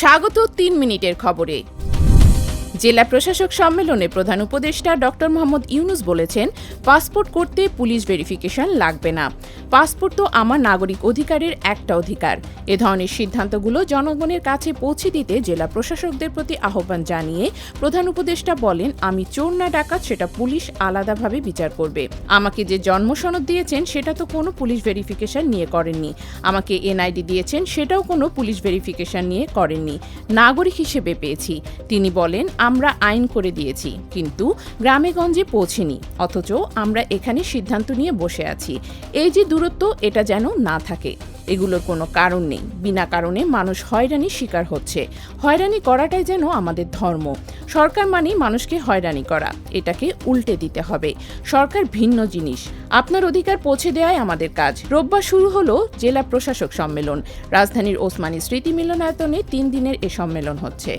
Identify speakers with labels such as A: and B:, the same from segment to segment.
A: স্বাগত তিন মিনিটের খবরে। জেলা প্রশাসক সম্মেলনে প্রধান উপদেষ্টা ডক্টর মোহাম্মদ ইউনুস বলেছেন, পাসপোর্ট করতে পুলিশ ভেরিফিকেশন লাগবে না। পাসপোর্ট তো আমার নাগরিক অধিকারের একটা অধিকার। এ ধরনের সিদ্ধান্তগুলো জনগণের কাছে পৌঁছে দিতে জেলা প্রশাসকদের প্রতি আহ্বান জানিয়ে প্রধান উপদেষ্টা বলেন, আমি চোর না ডাকাত, সেটা পুলিশ আলাদাভাবে বিচার করবে। আমাকে যে জন্ম সনদ দিয়েছেন, সেটা তো কোনো পুলিশ ভেরিফিকেশন নিয়ে করেননি। আমাকে এনআইডি দিয়েছেন, সেটাও কোনো পুলিশ ভেরিফিকেশন নিয়ে করেননি। নাগরিক হিসেবে পেয়েছি। তিনি বলেন আমরা আইন করে দিয়েছি, কিন্তু গ্রামে গঞ্জে পৌঁছেনি, অথচ আমরা এখানে সিদ্ধান্ত নিয়ে বসে আছি। এই যে দূরত্ব, এটা যেন না থাকে। এগুলোর কোনো কারণ নেই। বিনা কারণে মানুষ হয়রানির শিকার হচ্ছে। হয়রানি করাটাই যেন আমাদের ধর্ম। সরকার মানেই মানুষকে হয়রানি করা। এটাকে উল্টে দিতে হবে। সরকার ভিন্ন জিনিস। আপনার অধিকার পৌঁছে দেওয়াই আমাদের কাজ। রোববার শুরু হলো জেলা প্রশাসক সম্মেলন। রাজধানীর ওসমানী স্মৃতি মিলনায়তনে তিন দিনের এ সম্মেলন হচ্ছে।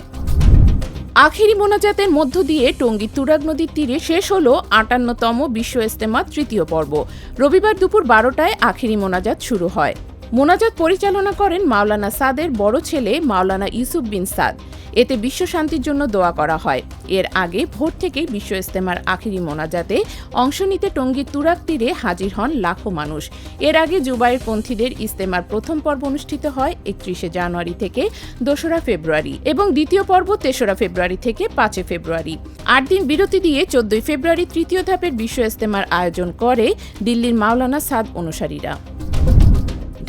A: আখেরি মোনাজাতের মধ্য দিয়ে টঙ্গী তুরাগ নদীর তীরে শেষ হল আটান্নতম বিশ্ব ইস্তেমা তৃতীয় পর্ব। রবিবার দুপুর বারোটায় আখেরি মোনাজাত শুরু হয়। মোনাজাত পরিচালনা করেন মাওলানা সাদের বড় ছেলে মাওলানা ইউসুফ বিন সাদ। এতে বিশ্ব শান্তির জন্য দোয়া করা হয়। এর আগে ভোর থেকেই বিশ্ব ইস্তেমার আখিরি মোনাজাতে অংশ নিতে টঙ্গীর তুরাগ তীরে হাজির হন লাখো মানুষ। এর আগে জুবাইর পন্থীদের ইস্তেমার প্রথম পর্ব অনুষ্ঠিত হয় একত্রিশে জানুয়ারি থেকে দোসরা ফেব্রুয়ারি এবং দ্বিতীয় পর্ব তেসরা ফেব্রুয়ারি থেকে পাঁচে ফেব্রুয়ারি। আট দিন বিরতি দিয়ে চোদ্দই ফেব্রুয়ারি তৃতীয় ধাপের বিশ্ব ইস্তেমার আয়োজন করে দিল্লির মাওলানা সাদ অনুসারীরা।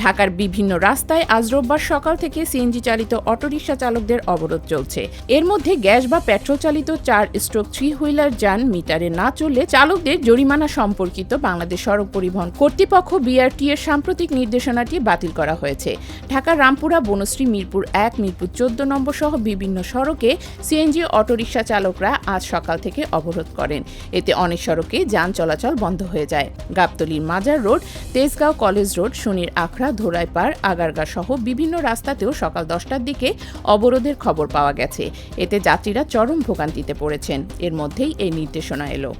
A: ঢাকার বিভিন্ন রাস্তায় আজ রোববার সকাল থেকে সিএনজি চালিত অটোরিকশা চালকদের অবরোধ চলছে। এর মধ্যে গ্যাস বা পেট্রোল চালিত চার স্ট্রোক থ্রি হুইলার যান মিটারে না চললে চালকদের জরিমানা সম্পর্কিত বাংলাদেশ সড়ক পরিবহন কর্তৃপক্ষ বিআরটি এর সাম্প্রতিক নির্দেশনাটি বাতিল করা হয়েছে। ঢাকার রামপুরা, বনশ্রী, মিরপুর এক, মিরপুর চোদ্দ নম্বর সহ বিভিন্ন সড়কে সিএনজি অটোরিকশা চালকরা আজ সকাল থেকে অবরোধ করেন। এতে অনেক সড়কে যান চলাচল বন্ধ হয়ে যায়। গাবতলির মাজার রোড, তেজগাঁও কলেজ রোড, শনির আখড়া ধোরাইপাড়, আগারগা সহ বিভিন্ন রাস্তাতেও সকাল দশটার দিকে অবরোধের খবর পাওয়া গেছে। এতে যাত্রীরা চরম ভোগান্তিতে পড়েছেন। এর মধ্যেই এই নির্দেশনা এলো।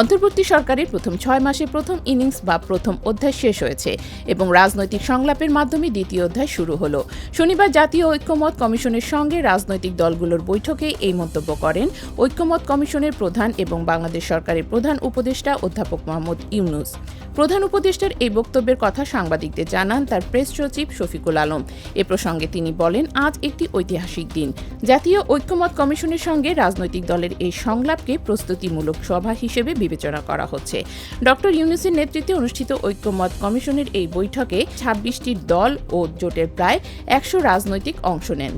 A: অন্তর্বর্তী সরকারের প্রথম ছয় মাসে প্রথম ইনিংস বা প্রথম অধ্যায় শেষ হয়েছে এবং রাজনৈতিক সংলাপের মাধ্যমে দ্বিতীয় অধ্যায় শুরু হলো। শনিবার জাতীয় ঐক্যমত কমিশনের সঙ্গে রাজনৈতিক দলগুলোর বৈঠকে এই মন্তব্য করেন ঐক্যমত কমিশনের প্রধান এবং বাংলাদেশ সরকারের প্রধান উপদেষ্টা অধ্যাপক মোহাম্মদ ইউনুস। প্রধান উপদেষ্টার এই বক্তব্যের কথা সাংবাদিকদের জানান তার প্রেস সচিব শফিকুল আলম। এ প্রসঙ্গে তিনি বলেন, আজ একটি ঐতিহাসিক দিন। জাতীয় ঐক্যমত কমিশনের সঙ্গে রাজনৈতিক দলের এই সংলাপকে প্রস্তুতিমূলক সভা হিসেবে বিবেচনা করা হচ্ছে। ডক্টর ইউনুসের নেতৃত্বে অনুষ্ঠিত ঐক্যমত কমিশনের এই বৈঠকে ছাব্বিশটি দল ও জোটের প্রায় একশো রাজনৈতিক অংশ নেন।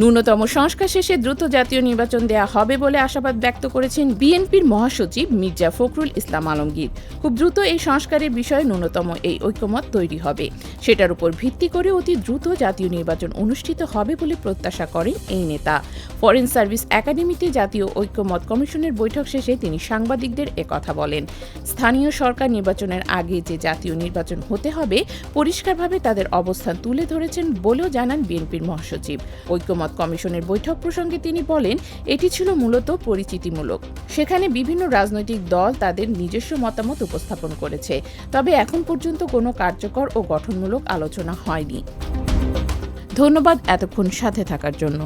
A: ন্যূনতম সংস্কার শেষে দ্রুত জাতীয় নির্বাচন দেয়া হবে বলে আশাবাদ ব্যক্ত করেছেন বিএনপির মহাসচিব মির্জা ফখরুল ইসলাম আলমগীর। খুব দ্রুত এই সংস্কারের বিষয়ে ন্যূনতম এই ঐক্যমত তৈরি হবে। সেটার উপর ভিত্তি করে অতি দ্রুত জাতীয় নির্বাচন অনুষ্ঠিত হবে বলে প্রত্যাশা করেন এই নেতা। ফরেন সার্ভিস একাডেমিতে জাতীয় ঐক্যমত কমিশনের বৈঠক শেষে তিনি সাংবাদিকদের একথা বলেন। স্থানীয় সরকার নির্বাচনের আগে যে জাতীয় নির্বাচন হতে হবে, পরিষ্কারভাবে তাদের অবস্থান তুলে ধরেছেন বলেও জানান বিএনপির মহাসচিব। ঐক্যমত ঐক্যমত কমিশনের বৈঠক প্রসঙ্গে তিনি বলেন, এটি ছিল মূলত পরিচিতিমূলক। সেখানে বিভিন্ন রাজনৈতিক দল তাদের নিজস্ব মতামত উপস্থাপন করেছে। তবে এখন পর্যন্ত কোনো কার্যকর ও গঠনমূলক আলোচনা হয়নি। ধন্যবাদ এতক্ষণ সাথে থাকার জন্য।